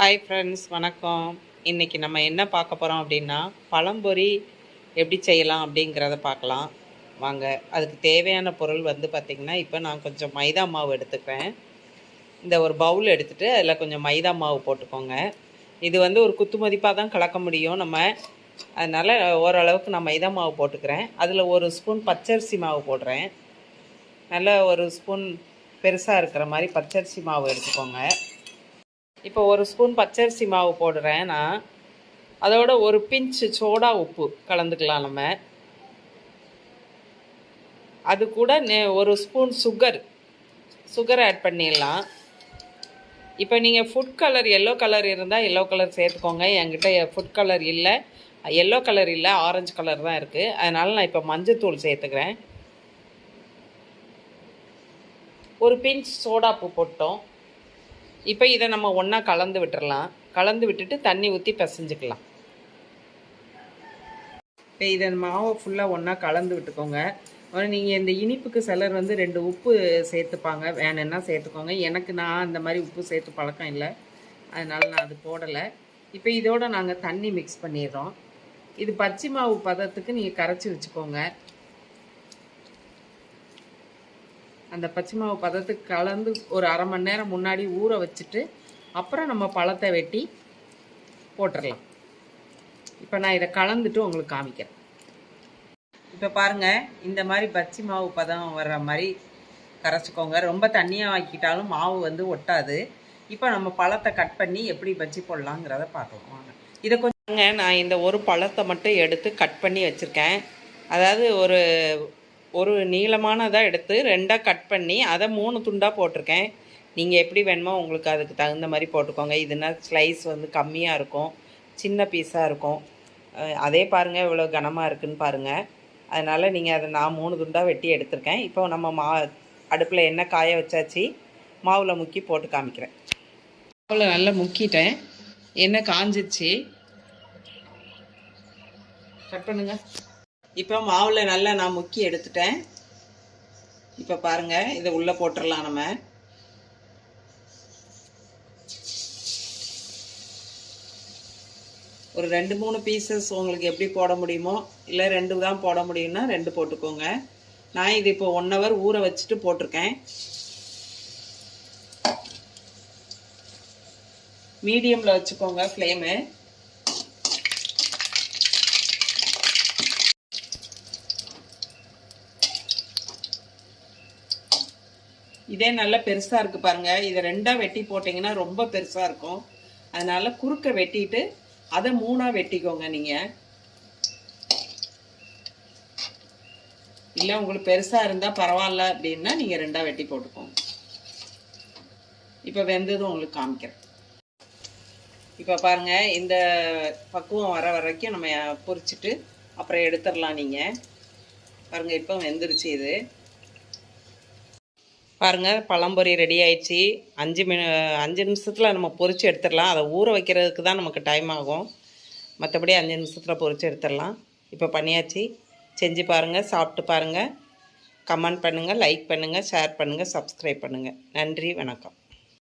Hi friends வணக்கம். இன்றைக்கி நம்ம என்ன பார்க்க போகிறோம் அப்படின்னா பழம்பொரி எப்படி செய்யலாம் அப்படிங்கிறத பார்க்கலாம். வாங்க அதுக்கு தேவையான பொருள் வந்து பார்த்திங்கன்னா இப்போ நான் கொஞ்சம் மைதா மாவு எடுத்துக்கிறேன். இந்த ஒரு பவுல் எடுத்துகிட்டு அதில் கொஞ்சம் மைதா மாவு போட்டுக்கோங்க. இது வந்து ஒரு குத்து மதிப்பாக தான் கலக்க முடியும் நம்ம. அதனால் ஓரளவுக்கு நான் மைதா மாவு போட்டுக்கிறேன். அதில் ஒரு ஸ்பூன் பச்சரிசி மாவு போடுறேன். நல்ல ஒரு ஸ்பூன் பெருசாக இருக்கிற மாதிரி பச்சரிசி மாவு எடுத்துக்கோங்க. இப்போ ஒரு ஸ்பூன் பச்சரிசி மாவு போடுறேன் நான். அதோட ஒரு பிஞ்சு சோடா உப்பு கலந்துக்கலாம் நம்ம. அது கூட ஒரு ஸ்பூன் சுகர். சுகர் ஆட் பண்ணிடலாம். இப்போ நீங்கள் ஃபுட் கலர் எல்லோ கலர் இருந்தால் எல்லோ கலர் சேர்த்துக்கோங்க. என்கிட்ட ஃபுட் கலர் இல்லை. எல்லோ கலர் இல்லை ஆரஞ்சு கலர் தான் இருக்குது அதனால் நான் இப்போ மஞ்சத்தூள் சேர்த்துக்கிறேன். ஒரு பிஞ்ச் சோடாப்பு போட்டோம். இப்போ இதை நம்ம ஒன்றா கலந்து விட்டுறலாம். கலந்து விட்டுட்டு தண்ணி ஊற்றி பிசைஞ்சுக்கலாம். இப்போ இதை மாவை ஃபுல்லாக ஒன்றா கலந்து விட்டுக்கோங்க. நீங்கள் இந்த இனிப்புக்கு சிலர் வந்து ரெண்டு உப்பு சேர்த்துப்பாங்க. வேணும்னா சேர்த்துக்கோங்க? எனக்கு நான் அந்த மாதிரி உப்பு சேர்த்து பழக்கம் இல்லை. அதனால் நான் அது போடலை. இப்போ இதோட நாங்கள் தண்ணி மிக்ஸ் பண்ணிடுறோம். இது பச்சை மாவு பதத்துக்கு நீங்கள் கரைச்சி வச்சுக்கோங்க. அந்த பச்சை மாவு பதத்துக்கு கலந்து ஒரு அரை மணி நேரம் முன்னாடி ஊற வச்சுட்டு அப்புறம் நம்ம பழத்தை வெட்டி போட்டுடலாம் இப்போ நான் இதை கலந்துட்டு உங்களுக்கு காமிக்கிறேன். இப்போ பாருங்கள் இந்த மாதிரி பச்சை மாவு பதம் வர்ற மாதிரி கரைச்சிக்கோங்க. ரொம்ப தண்ணியாக ஆக்கிட்டாலும் மாவு வந்து ஒட்டாது. இப்போ நம்ம பழத்தை கட் பண்ணி எப்படி பஜ்ஜி போடலாங்கிறத பார்க்கலாம். வாங்க. இதை கொஞ்சம் நான் இந்த ஒரு பழத்தை மட்டும் எடுத்து கட் பண்ணி வச்சுருக்கேன். அதாவது ஒரு ஒரு நீளமானதாக எடுத்து ரெண்டாக கட் பண்ணி அதை மூணு துண்டாக போட்டிருக்கேன். நீங்கள் எப்படி வேணுமோ உங்களுக்கு அதுக்கு தகுந்த மாதிரி போட்டுக்கோங்க. இதுனா ஸ்லைஸ் வந்து கம்மியாக இருக்கும் சின்ன பீஸாக இருக்கும். அதே பாருங்கள் இவ்வளோ கனமாக இருக்குன்னு பாருங்கள் அதனால் நீங்கள் அதை நான் மூணு துண்டாக வெட்டி எடுத்திருக்கேன். இப்போ நம்ம மா அடுப்பில் என்ன காய வச்சாச்சு மாவில் முக்கி போட்டு காமிக்கிறேன். மாவில் நல்லா முக்கிட்டேன். என்ன காஞ்சிருச்சு கட் பண்ணுங்கள் இப்போ மாவில் நல்லா நான் முக்கி எடுத்துட்டேன். இப்போ பாருங்கள் இதை உள்ளே போட்டுடலாம் நம்ம. ஒரு ரெண்டு மூணு பீசஸ் உங்களுக்கு எப்படி போட முடியுமோ இல்லை ரெண்டு தான் போட முடியும்னா ரெண்டு போட்டுக்கோங்க. நான் இது இப்போ ஒன் ஹவர் ஊற வச்சுட்டு போட்டிருக்கேன். மீடியமில் வச்சுக்கோங்க ஃப்ளேமு இதே நல்லா பெருசாக இருக்குது பாருங்கள் இதை ரெண்டாக வெட்டி போட்டிங்கன்னா ரொம்ப பெருசாக இருக்கும். அதனால் குறுக்க வெட்டிட்டு அதை மூணாக வெட்டிக்கோங்க நீங்கள் இல்லை உங்களுக்கு பெருசாக இருந்தால் பரவாயில்ல அப்படின்னா நீங்கள் ரெண்டாக வெட்டி போட்டுக்கோங்க. இப்போ வெந்ததும் உங்களுக்கு காமிக்கிறேன். இப்போ பாருங்கள் இந்த பக்குவம் வர வரைக்கும் நம்ம பொறிச்சிட்டு அப்புறம் எடுத்துடலாம் நீங்கள் பாருங்கள் இப்போ வெந்துருச்சு இது. பாருங்கள் பழம்பொரி ரெடி ஆயிடுச்சு. அஞ்சு மினி அஞ்சு நிமிஷத்தில் நம்ம பொறிச்சு எடுத்துடலாம். அதை ஊற வைக்கிறதுக்கு தான் நமக்கு டைம் ஆகும். மற்றபடி அஞ்சு நிமிஷத்தில் பொறிச்சு எடுத்துடலாம். இப்போ பண்ணியாச்சு. செஞ்சு பாருங்கள் சாப்பிட்டு பாருங்கள் கமெண்ட் பண்ணுங்கள் லைக் பண்ணுங்கள் ஷேர் பண்ணுங்கள் சப்ஸ்கிரைப் பண்ணுங்கள் நன்றி வணக்கம்.